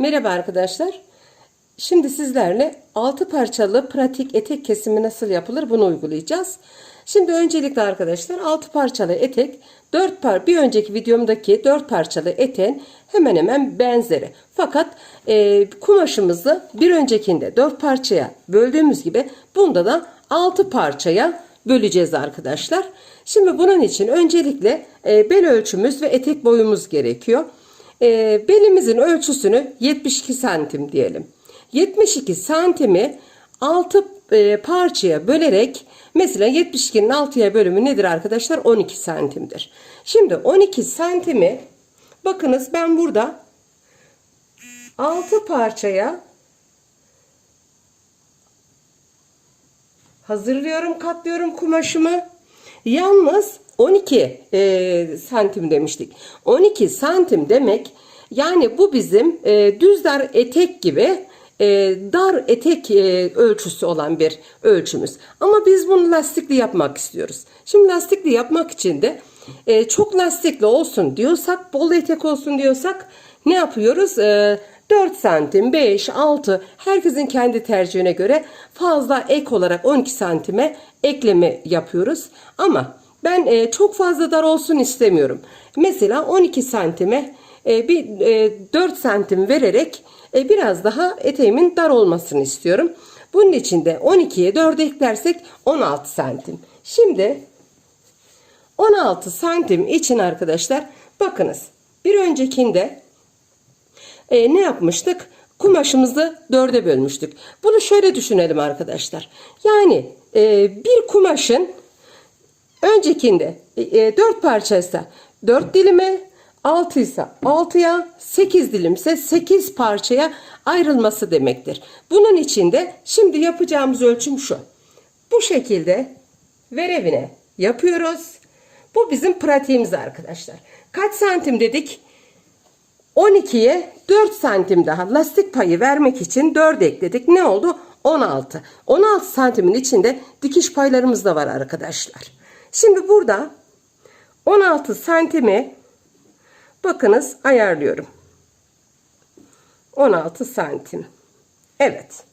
Merhaba arkadaşlar. Şimdi sizlerle 6 parçalı pratik etek kesimi nasıl yapılır bunu uygulayacağız. Şimdi öncelikle arkadaşlar 6 parçalı etek 4 par bir önceki videomdaki 4 parçalı eteğin hemen hemen benzeri. Fakat e, kumaşımızı bir öncekinde 4 parçaya böldüğümüz gibi bunda da 6 parçaya böleceğiz arkadaşlar. Şimdi bunun için öncelikle e, bel ölçümüz ve etek boyumuz gerekiyor. E, belimizin ölçüsünü 72 santim diyelim. 72 santimi 6 e, parçaya bölerek mesela 72'nin 6'ya bölümü nedir arkadaşlar? 12 santimdir. Şimdi 12 santimi bakınız ben burada 6 parçaya hazırlıyorum, katlıyorum kumaşımı. Yalnız 12 e, santim demiştik. 12 santim demek yani bu bizim e, düz dar etek gibi e, dar etek e, ölçüsü olan bir ölçümüz. Ama biz bunu lastikli yapmak istiyoruz. Şimdi lastikli yapmak için de e, çok lastikli olsun diyorsak, bol etek olsun diyorsak ne yapıyoruz? E, 4 santim, 5, 6 herkesin kendi tercihine göre fazla ek olarak 12 santime ekleme yapıyoruz. Ama ben e, çok fazla dar olsun istemiyorum. Mesela 12 santime e, bir e, 4 santim vererek e, biraz daha eteğimin dar olmasını istiyorum. Bunun için de 12'ye 4 eklersek 16 santim. Şimdi 16 santim için arkadaşlar bakınız bir öncekinde e, ne yapmıştık? Kumaşımızı dörde bölmüştük. Bunu şöyle düşünelim arkadaşlar. Yani e, bir kumaşın öncekinde e, 4 parçaysa 4 dilime 6 ise 6'ya 8 dilimse 8 parçaya ayrılması demektir. Bunun için de şimdi yapacağımız ölçüm şu. Bu şekilde verevine yapıyoruz. Bu bizim pratiğimiz arkadaşlar. Kaç santim dedik? 12'ye 4 santim daha lastik payı vermek için 4 ekledik. Ne oldu? 16. 16 santimin içinde dikiş paylarımız da var arkadaşlar. Şimdi burada 16 santimi bakınız ayarlıyorum. 16 santim. Evet.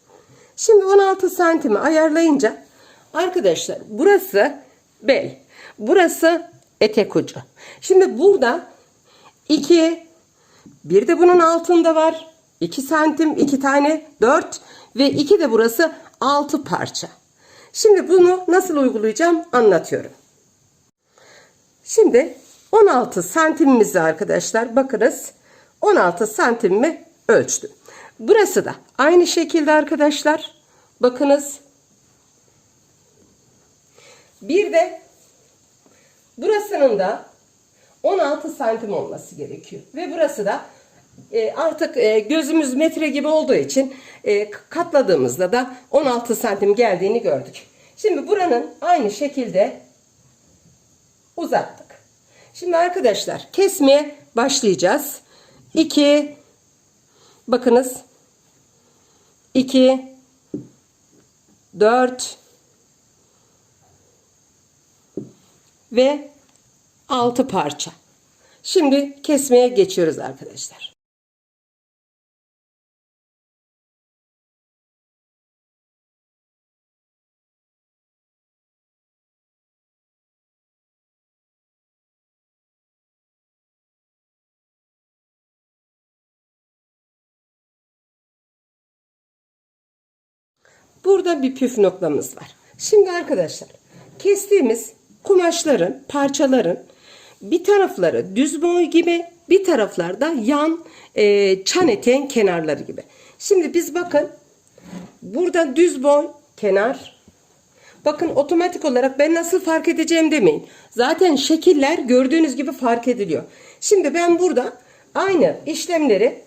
Şimdi 16 santimi ayarlayınca arkadaşlar burası bel. Burası etek ucu. Şimdi burada 2 bir de bunun altında var. 2 santim, 2 tane 4 ve 2 de burası 6 parça. Şimdi bunu nasıl uygulayacağım anlatıyorum. Şimdi 16 santimimizi arkadaşlar bakınız 16 santimimi ölçtüm. Burası da aynı şekilde arkadaşlar bakınız. Bir de burasının da 16 santim olması gerekiyor. Ve burası da e, artık e, gözümüz metre gibi olduğu için e, katladığımızda da 16 santim geldiğini gördük. Şimdi buranın aynı şekilde uzattık. Şimdi arkadaşlar kesmeye başlayacağız. 2 bakınız 2 4 ve 6 parça. Şimdi kesmeye geçiyoruz arkadaşlar. Burada bir püf noktamız var. Şimdi arkadaşlar kestiğimiz kumaşların, parçaların bir tarafları düz boy gibi bir taraflarda yan e, çan eteğin kenarları gibi. Şimdi biz bakın burada düz boy kenar bakın otomatik olarak ben nasıl fark edeceğim demeyin. Zaten şekiller gördüğünüz gibi fark ediliyor. Şimdi ben burada aynı işlemleri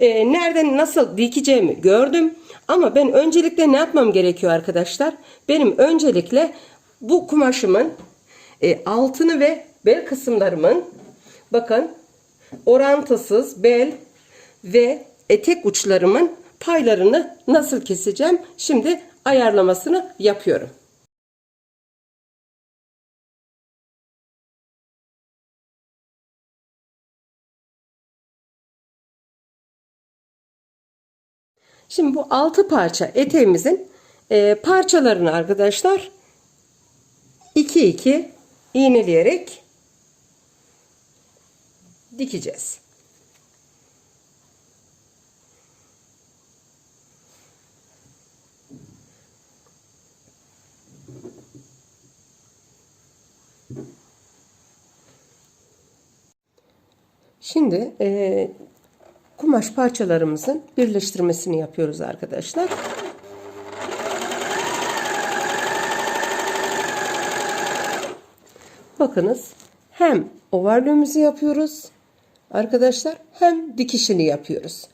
e, nereden nasıl dikeceğimi gördüm. Ama ben öncelikle ne yapmam gerekiyor arkadaşlar? Benim öncelikle bu kumaşımın e, altını ve bel kısımlarımın bakın orantısız bel ve etek uçlarımın paylarını nasıl keseceğim? Şimdi ayarlamasını yapıyorum. Şimdi bu altı parça eteğimizin e, parçalarını arkadaşlar 2 2 iğneleyerek dikeceğiz. Şimdi e, kumaş parçalarımızın birleştirmesini yapıyoruz arkadaşlar. Bakınız hem ovarlığımızı yapıyoruz arkadaşlar hem dikişini yapıyoruz.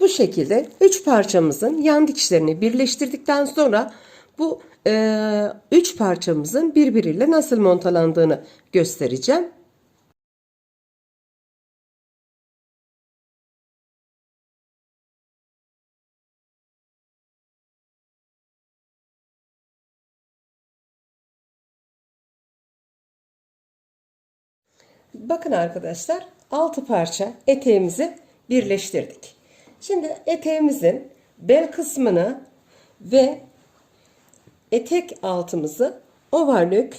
Bu şekilde üç parçamızın yan dikişlerini birleştirdikten sonra bu e, üç parçamızın birbiriyle nasıl montalandığını göstereceğim. Bakın arkadaşlar 6 parça eteğimizi birleştirdik. Şimdi eteğimizin bel kısmını ve etek altımızı overlock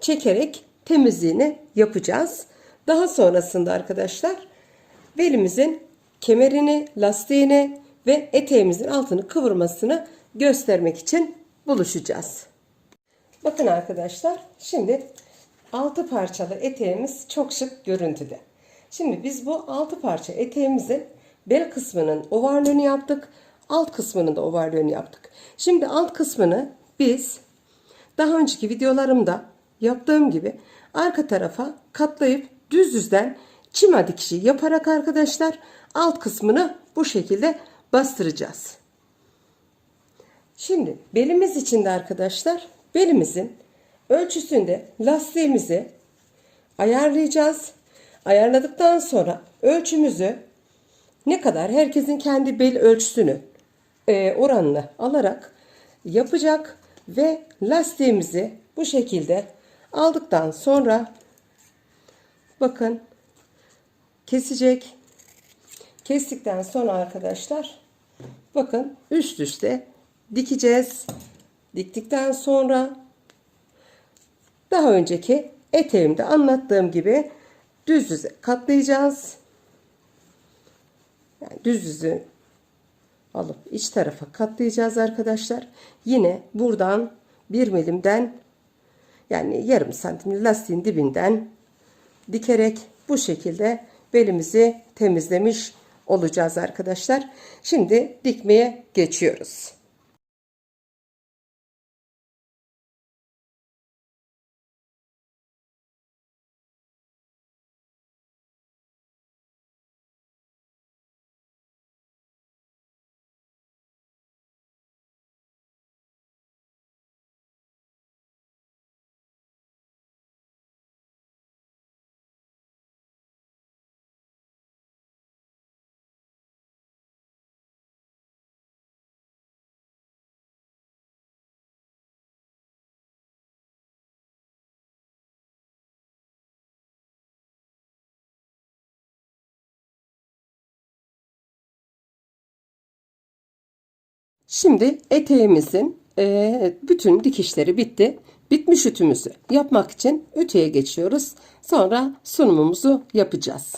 çekerek temizliğini yapacağız. Daha sonrasında arkadaşlar belimizin kemerini, lastiğini ve eteğimizin altını kıvırmasını göstermek için buluşacağız. Bakın arkadaşlar şimdi 6 parçalı eteğimiz çok şık görüntüde. Şimdi biz bu 6 parça eteğimizin bel kısmının ovarlığını yaptık. Alt kısmının da ovarlığını yaptık. Şimdi alt kısmını biz daha önceki videolarımda yaptığım gibi arka tarafa katlayıp düz düzden çima dikişi yaparak arkadaşlar alt kısmını bu şekilde bastıracağız. Şimdi belimiz için de arkadaşlar belimizin ölçüsünde lastiğimizi ayarlayacağız. Ayarladıktan sonra ölçümüzü ne kadar herkesin kendi bel ölçüsünü e, oranını alarak yapacak ve lastiğimizi bu şekilde aldıktan sonra bakın kesecek. Kestikten sonra arkadaşlar bakın üst üste dikeceğiz. Diktikten sonra daha önceki eteğimde anlattığım gibi düz düze katlayacağız. Yani düz düzü alıp iç tarafa katlayacağız arkadaşlar. Yine buradan bir milimden yani yarım santim lastiğin dibinden dikerek bu şekilde belimizi temizlemiş olacağız arkadaşlar. Şimdi dikmeye geçiyoruz. Şimdi eteğimizin e, bütün dikişleri bitti. Bitmiş ütümüzü yapmak için ütüye geçiyoruz. Sonra sunumumuzu yapacağız.